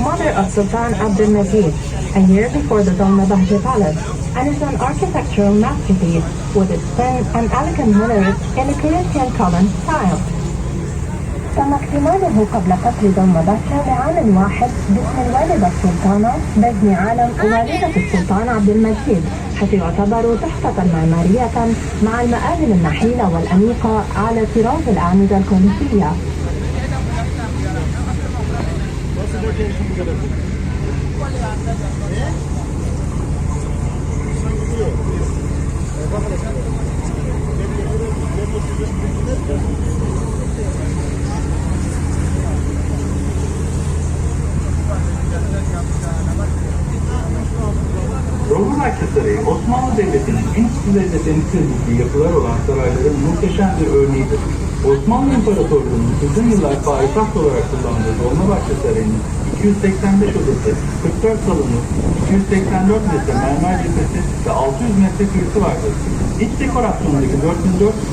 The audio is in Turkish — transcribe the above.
mother of Sultan Abdulmajid, a year before the Dolmabahce Palace, and is an architectural masterpiece with its thin and elegant minarets in the Corinthian column style. تم اكتماله قبل قتل دولمباشا بعام واحد باسم الوالدة السلطانة بابن عالم والدة السلطان عبد المجيد حيث يعتبر تحفة معمارية مع المآذن النحيلة والأنيقة على طراز الأعمدة değişim bu kadar. Thank you. Dolmabahçe Sarayı, Osmanlı Devleti'nin en üst temsil edildiği yapılar olan sarayların muhteşem bir örneğidir. Osmanlı İmparatorluğu'nun uzun yıllar payitaht olarak kullandığı Dolmabahçe Sarayı'nın 285 odası, 44 salonu, 284 metre mermer cephesi ve 600 metre küresi vardır. İç dekorasyondaki 4004